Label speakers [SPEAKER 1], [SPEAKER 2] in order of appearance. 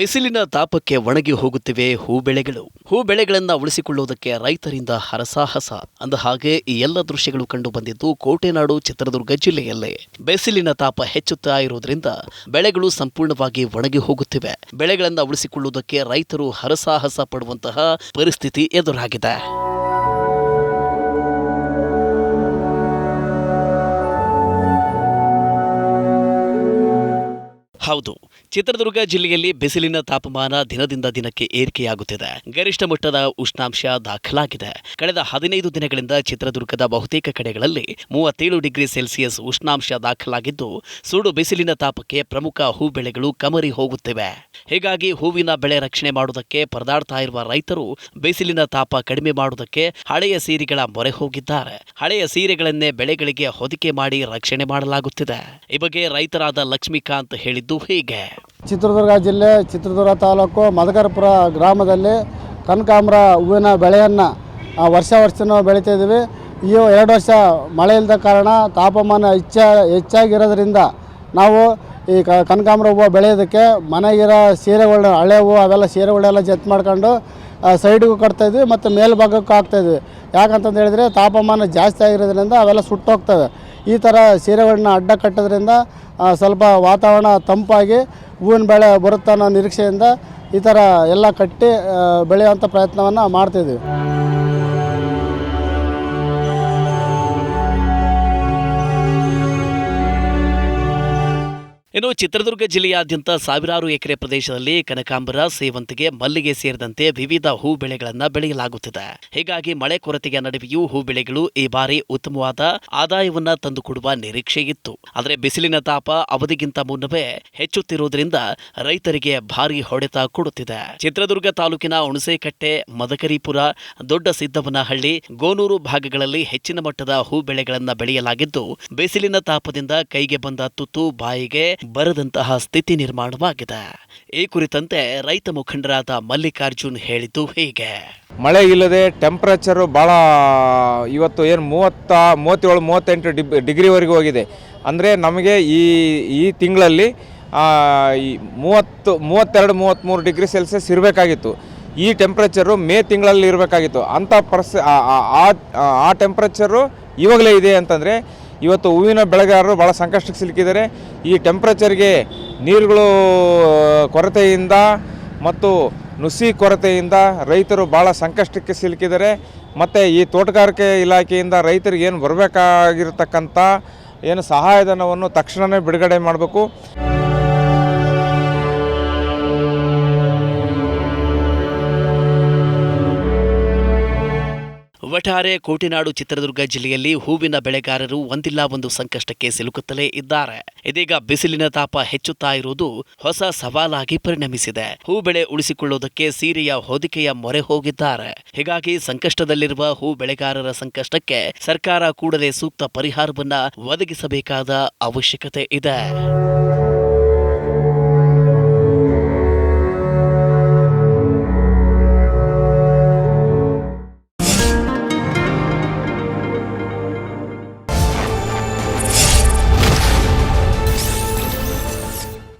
[SPEAKER 1] ಬಿಸಿಲಿನ ತಾಪಕ್ಕೆ ಒಣಗಿ ಹೋಗುತ್ತಿವೆ ಹೂ ಬೆಳೆಗಳು ಹೂ ಬೆಳೆಗಳನ್ನು ಉಳಿಸಿಕೊಳ್ಳುವುದಕ್ಕೆ ರೈತರಿಂದ ಹರಸಾಹಸ. ಅಂದ ಹಾಗೆ ಈ ಎಲ್ಲ ದೃಶ್ಯಗಳು ಕಂಡು ಬಂದಿದ್ದು ಕೋಟೆನಾಡು ಚಿತ್ರದುರ್ಗ ಜಿಲ್ಲೆಯಲ್ಲೇ. ಬಿಸಿಲಿನ ತಾಪ ಹೆಚ್ಚುತ್ತಾ ಇರುವುದರಿಂದ ಬೆಳೆಗಳು ಸಂಪೂರ್ಣವಾಗಿ ಒಣಗಿ ಹೋಗುತ್ತಿವೆ. ಬೆಳೆಗಳನ್ನು ಉಳಿಸಿಕೊಳ್ಳುವುದಕ್ಕೆ ರೈತರು ಹರಸಾಹಸ ಪಡುವಂತಹ ಪರಿಸ್ಥಿತಿ ಎದುರಾಗಿದೆ. ಹೌದು. ಚಿತ್ರದುರ್ಗ ಜಿಲ್ಲೆಯಲ್ಲಿ ಬಿಸಿಲಿನ ತಾಪಮಾನ ದಿನದಿಂದ ದಿನಕ್ಕೆ ಏರಿಕೆಯಾಗುತ್ತಿದೆ. ಗರಿಷ್ಠ ಮಟ್ಟದ ಉಷ್ಣಾಂಶ ದಾಖಲಾಗಿದೆ. ಕಳೆದ ಹದಿನೈದು ದಿನಗಳಿಂದ ಚಿತ್ರದುರ್ಗದ ಬಹುತೇಕ ಕಡೆಗಳಲ್ಲಿ ಮೂವತ್ತೇಳು ಡಿಗ್ರಿ ಸೆಲ್ಸಿಯಸ್ ಉಷ್ಣಾಂಶ ದಾಖಲಾಗಿದ್ದು, ಸುಡು ಬಿಸಿಲಿನ ತಾಪಕ್ಕೆ ಪ್ರಮುಖ ಹೂ ಬೆಳೆಗಳು ಕಮರಿ ಹೋಗುತ್ತಿವೆ. ಹೀಗಾಗಿ ಹೂವಿನ ಬೆಳೆ ರಕ್ಷಣೆ ಮಾಡುವುದಕ್ಕೆ ಪರದಾಡ್ತಾ ಇರುವ ರೈತರು ಬಿಸಿಲಿನ ತಾಪ ಕಡಿಮೆ ಮಾಡುವುದಕ್ಕೆ ಹಳೆಯ ಸೀರೆಗಳ ಮೊರೆ ಹೋಗಿದ್ದಾರೆ. ಹಳೆಯ ಸೀರೆಗಳನ್ನೇ ಬೆಳೆಗಳಿಗೆ ಹೊದಿಕೆ ಮಾಡಿ ರಕ್ಷಣೆ ಮಾಡಲಾಗುತ್ತಿದೆ. ಈ ಬಗ್ಗೆ ರೈತರಾದ ಲಕ್ಷ್ಮೀಕಾಂತ್ ಹೇಳಿದ್ದು ಹೀಗೆ.
[SPEAKER 2] ಚಿತ್ರದುರ್ಗ ಜಿಲ್ಲೆ ಚಿತ್ರದುರ್ಗ ತಾಲೂಕು ಮದಕರಪುರ ಗ್ರಾಮದಲ್ಲಿ ಕನಕಾಂಬ್ರ ಹೂವಿನ ಬೆಳೆಯನ್ನು ವರ್ಷ ವರ್ಷನೂ ಬೆಳಿತಾಯಿದ್ದೀವಿ ಈ ಎರಡು ವರ್ಷ ಮಳೆ ಇಲ್ಲದ ಕಾರಣ ತಾಪಮಾನ ಹೆಚ್ಚ, ಹೆಚ್ಚಾಗಿರೋದ್ರಿಂದ ನಾವು ಈ ಕನಕಾಂಬರ ಹೂವು ಬೆಳೆಯೋದಕ್ಕೆ ಮನೆಗಿರೋ ಸೀರೆಗಳನ್ನ ಹಳೆ ಹೂವು ಅವೆಲ್ಲ ಸೀರೆಗಳೆಲ್ಲ ಜತ್ ಮಾಡ್ಕೊಂಡು ಸೈಡಿಗೂ ಕಟ್ತಾಯಿದ್ವಿ ಮತ್ತು ಮೇಲ್ಭಾಗಕ್ಕೂ ಹಾಕ್ತಾಯಿದ್ವಿ ಯಾಕಂತಂದು ಹೇಳಿದರೆ ತಾಪಮಾನ ಜಾಸ್ತಿ ಆಗಿರೋದ್ರಿಂದ ಅವೆಲ್ಲ ಸುಟ್ಟೋಗ್ತವೆ. ಈ ಥರ ಸೀರೆಗಳನ್ನ ಅಡ್ಡ ಕಟ್ಟೋದ್ರಿಂದ ಸ್ವಲ್ಪ ವಾತಾವರಣ ತಂಪಾಗಿ ಹೂವಿನ ಬೆಳೆ ಬರುತ್ತೆ ಅನ್ನೋ ನಿರೀಕ್ಷೆಯಿಂದ ಈ ಥರ ಎಲ್ಲ ಕಟ್ಟಿ ಬೆಳೆಯುವಂಥ ಪ್ರಯತ್ನವನ್ನು ಮಾಡ್ತಿದ್ದೀವಿ
[SPEAKER 1] ಇನ್ನು ಚಿತ್ರದುರ್ಗ ಜಿಲ್ಲೆಯಾದ್ಯಂತ ಸಾವಿರಾರು ಎಕರೆ ಪ್ರದೇಶದಲ್ಲಿ ಕನಕಾಂಬರ, ಸೇವಂತಿಗೆ, ಮಲ್ಲಿಗೆ ಸೇರಿದಂತೆ ವಿವಿಧ ಹೂ ಬೆಳೆಗಳನ್ನು ಬೆಳೆಯಲಾಗುತ್ತಿದೆ. ಹೀಗಾಗಿ ಮಳೆ ಕೊರತೆಯ ನಡುವೆಯೂ ಹೂ ಬೆಳೆಗಳು ಈ ಬಾರಿ ಉತ್ತಮವಾದ ಆದಾಯವನ್ನ ತಂದುಕೊಡುವ ನಿರೀಕ್ಷೆ ಇತ್ತು. ಆದರೆ ಬಿಸಿಲಿನ ತಾಪ ಅವಧಿಗಿಂತ ಮುನ್ನವೇ ಹೆಚ್ಚುತ್ತಿರುವುದರಿಂದ ರೈತರಿಗೆ ಭಾರಿ ಹೊಡೆತ ಕೊಡುತ್ತಿದೆ. ಚಿತ್ರದುರ್ಗ ತಾಲೂಕಿನ ಹುಣಸೇಕಟ್ಟೆ, ಮದಕರಿಪುರ, ದೊಡ್ಡ ಸಿದ್ದವನಹಳ್ಳಿ, ಗೋನೂರು ಭಾಗಗಳಲ್ಲಿ ಹೆಚ್ಚಿನ ಮಟ್ಟದ ಹೂ ಬೆಳೆಗಳನ್ನು ಬೆಳೆಯಲಾಗಿದ್ದು, ಬಿಸಿಲಿನ ತಾಪದಿಂದ ಕೈಗೆ ಬಂದ ತುತ್ತು, ಬಾಯಿಗೆ ಬರದಂತಹ ಸ್ಥಿತಿ ನಿರ್ಮಾಣವಾಗಿದೆ. ಈ ಕುರಿತಂತೆ ರೈತ ಮುಖಂಡರಾದ ಮಲ್ಲಿಕಾರ್ಜುನ್ ಹೇಳಿದ್ದು ಹೀಗೆ.
[SPEAKER 3] ಮಳೆ ಇಲ್ಲದೆ ಟೆಂಪ್ರೇಚರು ಭಾಳ ಇವತ್ತು ಏನು ಮೂವತ್ತ, ಮೂವತ್ತೇಳು, ಮೂವತ್ತೆಂಟು ಡಿಬ್, ಡಿಗ್ರಿವರೆಗೂ ಹೋಗಿದೆ. ಅಂದರೆ ನಮಗೆ ಈ ಈ ತಿಂಗಳಲ್ಲಿ ಈ ಮೂವತ್ತು, ಮೂವತ್ತೆರಡು ಮೂವತ್ತ್ಮೂರು ಡಿಗ್ರಿ ಸೆಲ್ಸಿಯಸ್ ಇರಬೇಕಾಗಿತ್ತು. ಈ ಟೆಂಪ್ರೇಚರು ಮೇ ತಿಂಗಳಲ್ಲಿ ಇರಬೇಕಾಗಿತ್ತು. ಅಂಥ ಪರ್ಸ್, ಆ ಟೆಂಪ್ರೇಚರು ಇವಾಗಲೇ ಇದೆ ಅಂತಂದರೆ ಇವತ್ತು ಹೂವಿನ ಬೆಳೆಗಾರರು ಭಾಳ ಸಂಕಷ್ಟಕ್ಕೆ ಸಿಲುಕಿದ್ದಾರೆ. ಈ ಟೆಂಪ್ರೇಚರ್ಗೆ ನೀರುಗಳು ಕೊರತೆಯಿಂದ ಮತ್ತು ನುಸಿ ಕೊರತೆಯಿಂದ ರೈತರು ಭಾಳ ಸಂಕಷ್ಟಕ್ಕೆ ಸಿಲುಕಿದ್ದಾರೆ. ಮತ್ತು ಈ ತೋಟಗಾರಿಕೆ ಇಲಾಖೆಯಿಂದ ರೈತರಿಗೆ ಏನು ಬರಬೇಕಾಗಿರ್ತಕ್ಕಂಥ ಏನು ಸಹಾಯಧನವನ್ನು ತಕ್ಷಣವೇ ಬಿಡುಗಡೆ ಮಾಡಬೇಕು.
[SPEAKER 1] ಒಟ್ಟಾರೆ ಕೋಟಿನಾಡು ಚಿತ್ರದುರ್ಗ ಜಿಲ್ಲೆಯಲ್ಲಿ ಹೂವಿನ ಬೆಳೆಗಾರರು ಒಂದಿಲ್ಲ ಒಂದು ಸಂಕಷ್ಟಕ್ಕೆ ಸಿಲುಕುತ್ತಲೇ ಇದ್ದಾರೆ. ಇದೀಗ ಬಿಸಿಲಿನ ತಾಪ ಹೆಚ್ಚುತ್ತಾ ಇರುವುದು ಹೊಸ ಸವಾಲಾಗಿ ಪರಿಣಮಿಸಿದೆ. ಹೂ ಬೆಳೆ ಉಳಿಸಿಕೊಳ್ಳುವುದಕ್ಕೆ ಸೀರೆಯ ಹೊದಿಕೆಯ ಮೊರೆ ಹೋಗಿದ್ದಾರೆ. ಹೀಗಾಗಿ ಸಂಕಷ್ಟದಲ್ಲಿರುವ ಹೂ ಬೆಳೆಗಾರರ ಸಂಕಷ್ಟಕ್ಕೆ ಸರ್ಕಾರ ಕೂಡಲೇ ಸೂಕ್ತ ಪರಿಹಾರವನ್ನ ಒದಗಿಸಬೇಕಾದ ಅವಶ್ಯಕತೆ ಇದೆ.